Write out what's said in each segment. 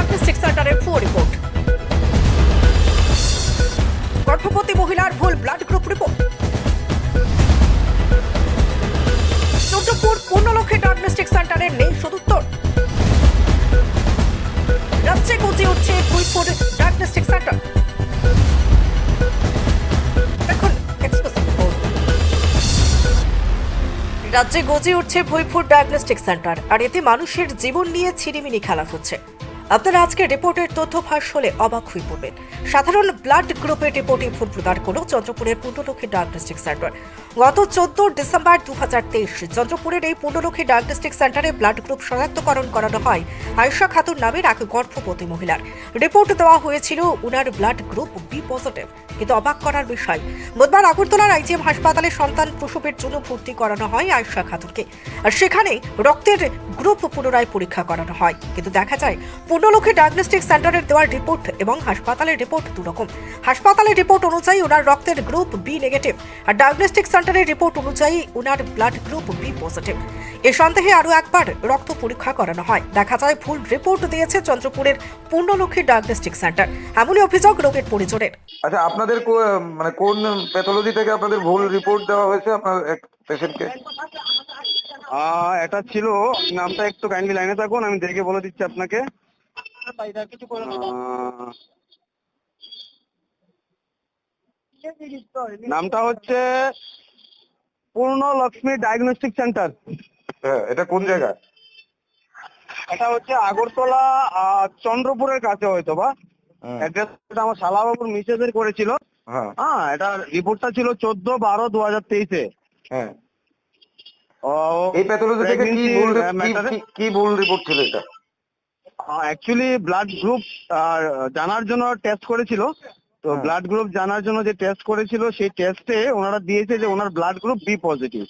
Diagnostic সেন্টারের ফো report. গর্ভবতী মহিলার ভুল ব্লাড গ্রুপ রিপোর্ট। রাজ্যে গজে উঠছে ভৈপুর ডায়াগনস্টিক সেন্টার, আর এতে মানুষের জীবন নিয়ে ছিনিমিনি খেলা হচ্ছে। আপনারা আজকে রিপোর্টের তথ্য ফাঁস হলে অবাক হয়ে পড়বেন। সাধারণ ব্লাড গ্রুপের রিপোর্টে ভুল প্রদান করল চন্দ্রপুরের পূর্ণলক্ষ্মী ডায়াগনস্টিক সেন্টার। গত চোদ্দ ডিসেম্বর দু হাজার তেইশ চন্দ্রপুরের এই পূর্ণলক্ষ্মী ডায়াগনস্টিক সেন্টারে ব্লাড গ্রুপ শনাক্তকরণ করানো হয় আয়শা খাতুন নামের এক গর্ভবতী মহিলার। রিপোর্ট দেওয়া হয়েছিল উনার ব্লাড গ্রুপ বি পজিটিভ, কিন্তু অবাক করার বিষয়। বুধবার আগরতলার আইজিএম হাসপাতালে সন্তান প্রসবের জন্য ভর্তি করানো হয় আয়শা খাতুনকে। আর সেখানে রক্তের গ্রুপ পুনরায় পরীক্ষা করানো হয়, কিন্তু দেখা যায় পূর্ণলক্ষ্মী ডায়াগনস্টিক সেন্টারের দেওয়ার রিপোর্ট এবং হাসপাতালের রিপোর্ট দুরকম। হাসপাতালের রিপোর্ট অনুযায়ী ওনার রক্তের গ্রুপ বি নেগেটিভ আর ডায়াগনস্টিক সেন্টারের রিপোর্ট অনুযায়ী ওনার ব্লাড গ্রুপ বি পজিটিভ এ সন্দেহে আরও একবার রক্ত পরীক্ষা করানো হয়। দেখা যায় ভুল রিপোর্ট দিয়েছে চন্দ্রপুরের পূর্ণলক্ষ্মী ডায়াগনস্টিক সেন্টার এমনই অভিযোগ রোগীর পরিজনের। আচ্ছা আপনাদের মানে কোন প্যাথোলজি থেকে আপনাদের ভুল রিপোর্ট দেওয়া হয়েছে আপনার এক পেশেন্টকে আহ, এটা ছিল নামটা একটু কাইন্ডলি লাইনে থাকুন আমি দেখে বলে দিচ্ছি আপনাকে। আহ, নামটা হচ্ছে পূর্ণ লক্ষ্মী ডায়াগনস্টিক সেন্টার। হ্যাঁ এটা কোন জায়গা এটা হচ্ছে আগরতলা আহ, চন্দ্রপুরের কাছে হয়তো বা। অ্যাড্রেসটা আমার শালাবাবুর মিসেসের করেছিল। হ্যাঁ। এটা রিপোর্টটা ছিল চোদ্দ বারো দু হাজার তেইশে। হ্যাঁ। এই প্যাথোলজি থেকে কি ভুল কি- কি- কি ভুল রিপোর্ট ছিল এটা? অ্যাকচুয়ালি ব্লাড গ্রুপ জানার জন্য টেস্ট করেছিল। তো হ্যাঁ। ব্লাড গ্রুপ জানার জন্য যে টেস্ট করেছিল সেই টেস্টে ওনারা দিয়েছে যে ওনার ব্লাড গ্রুপ বি পজিটিভ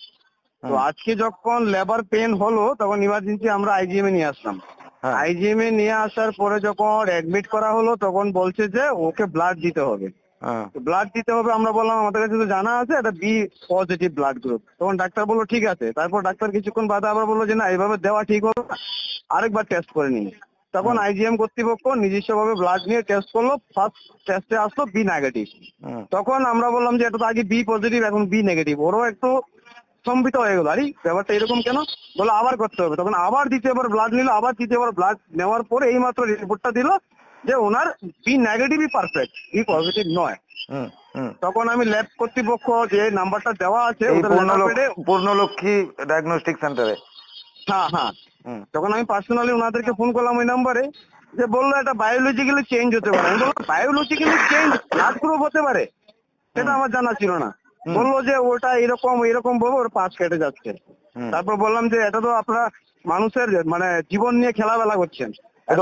তো আজকে যখন লেবার পেন হলো তখন ইমার্জেন্সি আমরা আইজিএম এ নিয়ে আসলাম। হ্যাঁ। আইজিএম এ নিয়ে আসার পরে যখন অ্যাডমিট করা হলো তখন বলছে যে ওকে ব্লাড দিতে হবে। হ্যাঁ। ব্লাড দিতে হবে আমরা বললাম আমাদের কাছে তো জানা আছে এটা বি পজিটিভ ব্লাড গ্রুপ তখন ডাক্তার বলল ঠিক আছে। তারপর ডাক্তার কিছুক্ষণ বাদে আবার বলল যে না এইভাবে দেওয়া ঠিক হবে আরেকবার টেস্ট করে নিন। তখন আইজিএম কর্তৃপক্ষ নিজস্ব ভাবে ব্লাড নিয়ে টেস্ট করল ফার্স্ট টেস্টে আসলো বি নেগেটিভ তখন আমরা বললাম যে এটা তো আগে বি পজিটিভ এখন বি নেগেটিভ ওরও একটু স্তম্ভিত হয়ে গেল। আরে ব্যাপারটা এরকম কেন? বলে আবার করতে হবে। তখন আবার দ্বিতীয়বার ব্লাড নিল আবার তৃতীয়বার ব্লাড নেওয়ার পরে এই মাত্র রিপোর্টটা দিল যে ওনার বি নেগেটিভই পারফেক্ট বি পজিটিভ নয়। তখন আমি ল্যাব কর্তৃপক্ষ যে নাম্বারটা দেওয়া আছে পূর্ণলক্ষ্মী পূর্ণলক্ষ্মী ডায়াগনস্টিক সেন্টারে হ্যাঁ হ্যাঁ। তখন আমি পার্সোনালি ওনাদেরকে ফোন করলাম ওই নাম্বারে যে বলল এটা বায়োলজিক্যালি চেঞ্জ হতে পারে। আমি বললাম বায়োলজিক্যালি চেঞ্জ গ্রুপ হতে পারে? সেটা আমার জানা ছিল না। বলল যে ওটা এরকম এরকম বলব ওর পাঁচ কেটে যাচ্ছে। তারপর বললাম যে এটা তো আপনারা মানুষের মানে জীবন নিয়ে খেলাবেলা করছেন।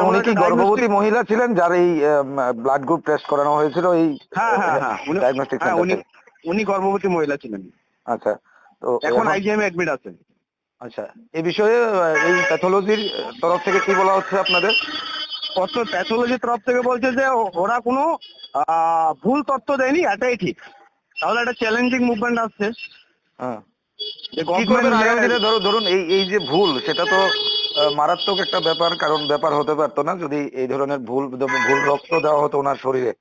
উনি কি গর্ভবতী মহিলা ছিলেন যার এই ব্লাড গ্রুপ টেস্ট করানো হয়েছিল এই হ্যাঁ হ্যাঁ হ্যাঁ। উনি- হ্যাঁ, উনি গর্ভবতী মহিলা ছিলেন। আচ্ছা তো এখন আইজিএম এডমিট আছে আচ্ছা এই বিষয়ে এই প্যাথোলজির তরফ থেকে কি বলা হচ্ছে আপনাদের? কত প্যাথোলজির তরফ থেকে বলছে যে ওরা কোনো ভুল তথ্য দেয়নি এটাই ঠিক। তাহলে একটা চ্যালেঞ্জিং মুভমেন্ট আসছে। হ্যাঁ। ধরুন এই এই যে ভুল সেটা তো মারাত্মক একটা ব্যাপার কারণ ব্যাপার হতে পারতো না যদি এই ধরনের ভুল ভুল রক্ত দেওয়া হতো ওনার শরীরে।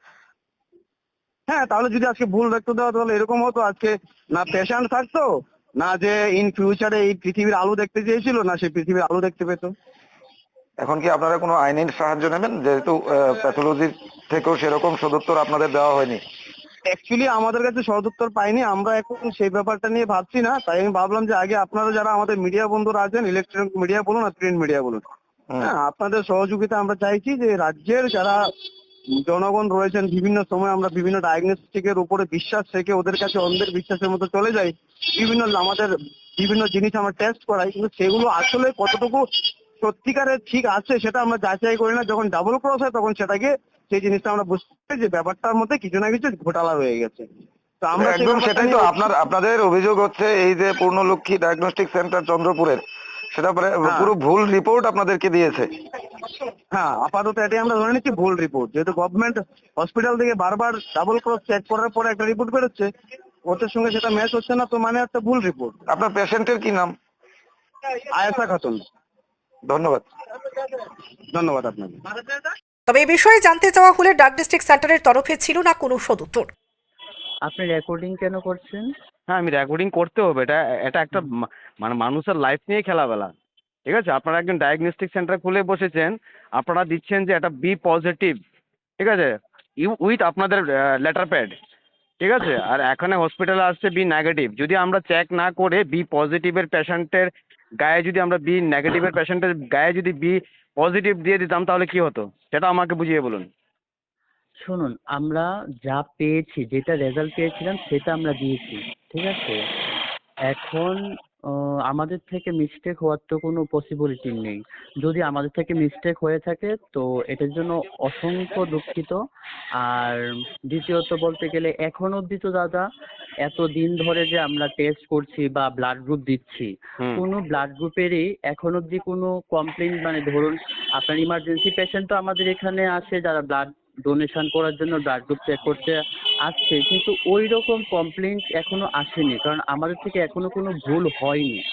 হ্যাঁ তাহলে যদি আজকে ভুল রক্ত দেওয়া তাহলে এরকম হতো আজকে না পেশেন্ট থাকতো না যে ইন ফিউচারে এই পৃথিবীর আলো দেখতে চেয়েছিল না সে পৃথিবীর আলো দেখতে পেতো। এখন কি আপনারা কোনো আইনের সাহায্য নেবেন? যেহেতু প্যাথোলজির থেকেও সেরকম সদুত্তর আপনাদের দেওয়া হয়নি। অ্যাকচুয়ালি আমাদের কাছে সদুত্তর পাইনি আমরা এখন সেই ব্যাপারটা নিয়ে ভাবছি না। তাই আমি ভাবলাম যে আগে আপনারা যারা আমাদের মিডিয়া বন্ধুরা আছেন ইলেকট্রনিক মিডিয়া বলুন আর প্রিন্ট মিডিয়া বলুন। হ্যাঁ আপনাদের সহযোগিতা আমরা চাইছি যে রাজ্যের যারা জনগণ রয়েছেন বিভিন্ন সময় আমরা বিভিন্ন ডায়াগনস্টিকের উপরে বিশ্বাস থেকে ওদের কাছে অন্ধের বিশ্বাসের মতো চলে যাই। বিভিন্ন আমাদের বিভিন্ন জিনিস আমরা টেস্ট করাই কিন্তু সেগুলো আসলে কতটুকু সত্যিকারের ঠিক আছে সেটা আমরা যাচাই করি না। যখন ডাবল ক্রস হয় তখন সেটাকে সেই জিনিসটা আমরা বুঝতে পারি যে ব্যাপারটার মধ্যে কিছু না কিছু ঘোটালা হয়ে গেছে। তো আমরা একদম সেটাই তো আপনার আপনাদের অভিযোগ হচ্ছে এই যে পূর্ণলক্ষ্মী ডায়াগনস্টিক সেন্টার চন্দ্রপুরের। সেটা হ্যাঁ। পুরো ভুল রিপোর্ট আপনাদেরকে দিয়েছে। হ্যাঁ আপাতত এটাই আমরা ধরে নিচ্ছি ভুল রিপোর্ট যেহেতু গভর্নমেন্ট হসপিটাল থেকে বারবার ডাবল ক্রস চেক করার পরে একটা রিপোর্ট বেরোচ্ছে ওদের সঙ্গে সেটা ম্যাচ হচ্ছে না তো মানে একটা ভুল রিপোর্ট আপনার পেশেন্টের কি নাম? আয়েশা খাতুন। ধন্যবাদ। ধন্যবাদ আপনাকে। তবে এই বিষয়ে জানতে চাওয়া হলে ডায়াগনস্টিক সেন্টারের তরফে ছিল না কোনো সদুত্তর। আপনি রেকর্ডিং কেন করছেন? হ্যাঁ আমি রেকর্ডিং করতে হবে। এটা এটা একটা মানে মানুষের লাইফ নিয়ে খেলাবেলা। ঠিক আছে? আপনারা একজন ডায়াগনস্টিক সেন্টার খুলে বসেছেন, আপনারা দিচ্ছেন যে এটা বি পজিটিভ ঠিক আছে? ইউ উইথ আপনাদের লেটার প্যাড ঠিক আছে? আর এখানে হসপিটালে আসছে বি নেগেটিভ যদি আমরা চেক না করে বি পজিটিভের পেশেন্টের গায়ে যদি আমরা বি নেগেটিভের পেশেন্টের গায়ে যদি বি পজিটিভ দিয়ে দিতাম, তাহলে কি হতো? সেটা আমাকে বুঝিয়ে বলুন। শুনুন, আমরা যা পেয়েছি, যেটা রেজাল্ট পেয়েছিলাম, সেটা আমরা দিয়েছি, ঠিক আছে? এখন আমাদের থেকে মিস্টেক হওয়ার তো কোনো পসিবিলিটি নেই। যদি আমাদের থেকে মিস্টেক হয়ে থাকে তো এটার জন্য অসংখ্য দুঃখিত। আর দ্বিতীয়ত বলতে গেলে এখন অবধি তো দাদা এত দিন ধরে যে আমরা টেস্ট করছি বা ব্লাড গ্রুপ দিচ্ছি কোনো ব্লাড গ্রুপেরই এখন অবধি কোনো কমপ্লেন মানে ধরুন আপনার ইমার্জেন্সি পেশেন্ট তো আমাদের এখানে আসে যারা ব্লাড ডোনেশন করার জন্য ব্লাড গ্রুপ চেক করতে আসছে কিন্তু ওই রকম কমপ্লেন এখনও আসেনি কারণ আমাদের থেকে এখনও কোনো ভুল হয়নি।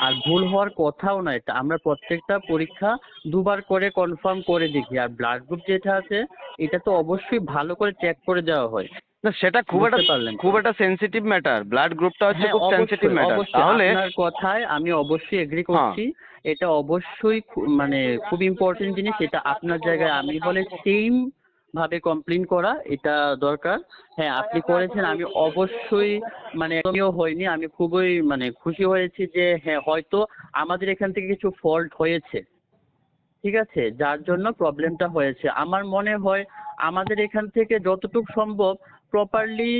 আর ভুল হওয়ার কথাও না এটা। আমরা প্রত্যেকটা পরীক্ষা দুবার করে কনফার্ম করে দেখি। আর ব্লাড গ্রুপ যেটা আছে এটা তো অবশ্যই ভালো করে চেক করে দেওয়া হয়। না সেটা খুব একটা পারলেন খুব একটা সেনসিটিভ ম্যাটার ব্লাড গ্রুপটা হচ্ছে হ্যাঁ, খুব সেনসিটিভ ম্যাটার। তাহলে আপনার কথায় আমি অবশ্যই এগ্রি করছি। এটা অবশ্যই মানে খুব ইম্পর্টেন্ট জিনিস। এটা আপনার জায়গায় আমি বলে সেম ভাবে কমপ্লেন করা এটা দরকার। হ্যাঁ আপনি করেছেন আমি অবশ্যই মানে আমিও হয়নি আমি খুবই মানে খুশি হয়েছি যে হ্যাঁ হয়তো আমাদের এখান থেকে কিছু ফল্ট হয়েছে। ঠিক আছে? যার জন্য প্রবলেমটা হয়েছে। আমার মনে হয় আমাদের এখান থেকে যতটুকু সম্ভব প্রপারলি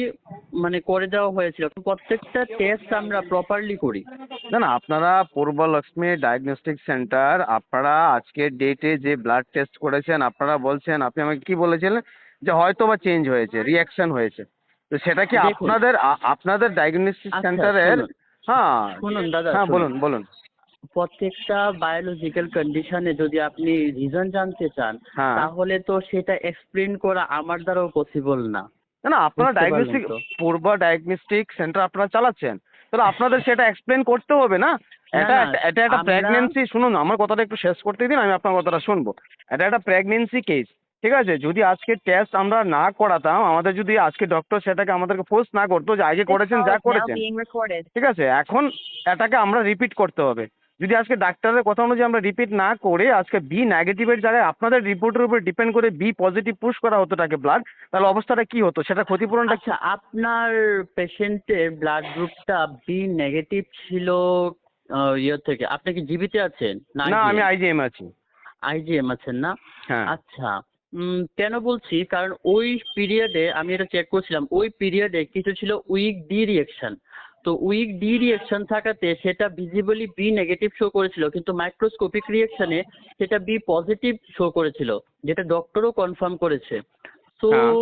মানে করে দেওয়া হয়েছিল। প্রত্যেকটা টেস্ট আমরা প্রপারলি করি। না না আপনারা পূর্ব লক্ষ্মী ডায়াগনস্টিক সেন্টার আপনারা আজকের ডেটে যে ব্লাড টেস্ট করেছেন আপনারা বলছেন আপনি আমাকে কি বলেছিলেন? যে হয়তো বা চেঞ্জ হয়েছে রিয়াকশন হয়েছে। তো সেটা কি আপনাদের আপনাদের ডায়াগনস্টিক আচ্ছা, সেন্টারের হ্যাঁ। শুনুন দাদা হ্যাঁ বলুন বলুন। প্রত্যেকটা বায়োলজিক্যাল কন্ডিশনে যদি আপনি রিজন জানতে চান হ্যাঁ। তাহলে তো সেটা এক্সপ্লেন করা আমার দ্বারাও পসিবল না। না না আপনারা ডায়াগনস্টিক? পূর্ব ডায়াগনস্টিক সেন্টার আপনারা চালাচ্ছেন। তাহলে আপনাদের সেটা এক্সপ্লেন করতে হবে না? এটা এটা একটা প্রেগনেন্সি শুনুন আমার কথাটা একটু শেষ করতে দিন আমি আপনার কথাটা শুনব। এটা একটা প্রেগনেন্সি কেস ঠিক আছে? যদি আজকে টেস্ট আমরা না করাতাম আমাদের যদি আজকে ডক্টর সেটাকে আমাদেরকে ফোর্স না করতো যে আগে করেছেন যা করেছেন ঠিক আছে? এখন এটাকে আমরা রিপিট করতে হবে। যদি আজকে ডাক্তারের কথা অনুযায়ী আমরা রিপিট না করে আজকে বি নেগেটিভের জায়গায় আপনাদের রিপোর্টের উপর ডিপেন্ড করে বি পজিটিভ পুশ করা হতো তাকে ব্লাড তাহলে অবস্থাটা কি হতো? সেটা ক্ষতিপূরণটা আচ্ছা আপনার পেশেন্টের ব্লাড গ্রুপটা বি নেগেটিভ ছিল ইয়ে থেকে। আপনি কি জীবিত আছেন? না আমি আইজিএম আছি। আইজিএম আছেন না? হ্যাঁ। আচ্ছা কেন বলছি? কারণ ওই পিরিয়ডে আমি এটা চেক করছিলাম ওই পিরিয়ডে কিছু ছিল উইক ডি রিয়েকশন তো উইক ডি রিয়েকশন থাকাতে সেটা ভিজিবলি বি নেগেটিভ শো করেছিল কিন্তু মাইক্রোস্কোপিক রিয়েকশনে সেটা বি পজিটিভ শো করেছিল যেটা ডক্টরও কনফার্ম করেছে। তো হ্যাঁ।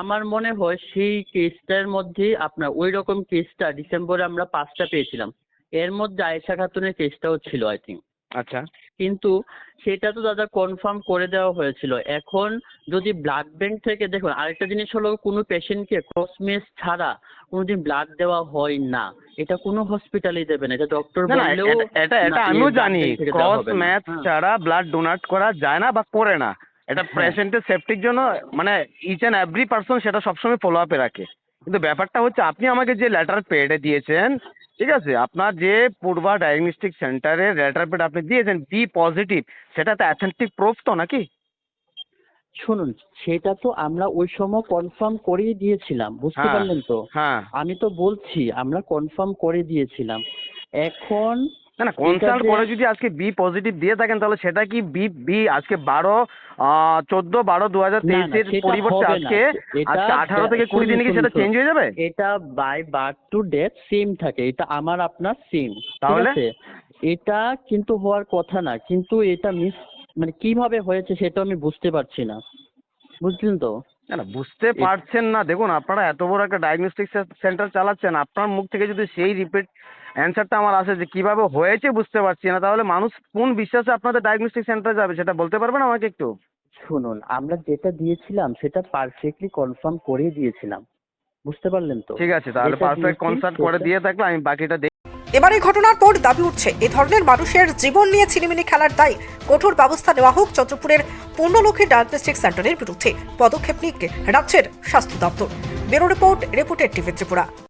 আমার মনে হয় সেই কেসটার মধ্যে আপনার ওই রকম কেসটা ডিসেম্বরে আমরা পাঁচটা পেয়েছিলাম। এর মধ্যে আয়েশা খাতুনের কেসটাও ছিল আই থিঙ্ক আচ্ছা। কিন্তু সেটা তো দাদা কনফার্ম করে দেওয়া হয়েছিল। এখন যদি ব্লাড ব্যাংক থেকে দেখুন আরেকটা জিনিস হলো কোনো পেশেন্টকে ক্রসমেস ছাড়া কোনোদিন ব্লাড দেওয়া হয় না। এটা কোনো হসপিটালেই দেবে না। এটা ডক্টর বললেও এটা- এটা আমিও জানি। ক্রস ম্যাচ হ্যাঁ। ছাড়া ব্লাড ডোনেট করা যায় না বা করে না। এটা হ্যাঁ। পেশেন্টের সেফটির জন্য মানে ইচ অ্যান্ড এভরি পার্সন সেটা সবসময় ফলো আপে রাখে। কিন্তু ব্যাপারটা হচ্ছে আপনি আমাকে যে লেটার পেডে দিয়েছেন ঠিক আছে? আপনার যে পূর্বা ডায়াগনস্টিক সেন্টারের লেটার পেড আপনি দিয়েছেন বি পজিটিভ সেটা তো অ্যাথেন্টিক প্রুফ তো নাকি? শুনুন সেটা তো আমরা ওই সময় কনফার্ম করেই দিয়েছিলাম বুঝতে হ্যাঁ। পারলেন তো? হ্যাঁ। আমি তো বলছি আমরা কনফার্ম করে দিয়েছিলাম। এখন না না কনসাল্ট করে যদি আজকে বি পজিটিভ দিয়ে থাকেন তাহলে সেটা কি বি বি আজকে বারো চোদ্দ বারো দু হাজার তেইশের পরিবর্তে আজকে আজকে আঠারো থেকে কুড়ি দিনে কি সেটা চেঞ্জ হয়ে যাবে? এটা by birth to death same থাকে এটা আমার আপনার সেম তাহলে? এটা কিন্তু হওয়ার কথা না কিন্তু এটা মিস মানে কীভাবে হয়েছে সেটা আমি বুঝতে পারছি না। বুঝলেন তো? না না বুঝতে পারছেন না। দেখুন আপনারা এত বড় একটা ডায়াগনস্টিক সেন্টার চালাচ্ছেন আপনার মুখ থেকে যদি সেই রিপিট অ্যান্সারটা আমার আসে যে কীভাবে হয়েছে বুঝতে পারছি না। তাহলে মানুষ কোন বিশ্বাসে আপনাদের ডায়াগনস্টিক সেন্টারে যাবে সেটা বলতে পারবেন আমাকে একটু? শুনুন আমরা যেটা দিয়েছিলাম সেটা পারফেক্টলি কনফার্ম করে দিয়েছিলাম। বুঝতে পারলেন তো? ঠিক আছে তাহলে পারফেক্ট কনসার্ট করে দিয়ে থাকলে আমি বাকিটা দেখি এবার এই ঘটনার পর দাবি উঠছে এ ধরনের মানুষের জীবন নিয়ে ছিনিমিনি খেলার দায় কঠোর ব্যবস্থা নেওয়া হোক চন্দ্রপুরের পূর্ণলক্ষ্মী ডায়াগনস্টিক সেন্টারের বিরুদ্ধে। পদক্ষেপ নিক রাজ্যের স্বাস্থ্য দপ্তর। ব্যুরো রিপোর্ট রিপোর্টের টিভি ত্রিপুরা।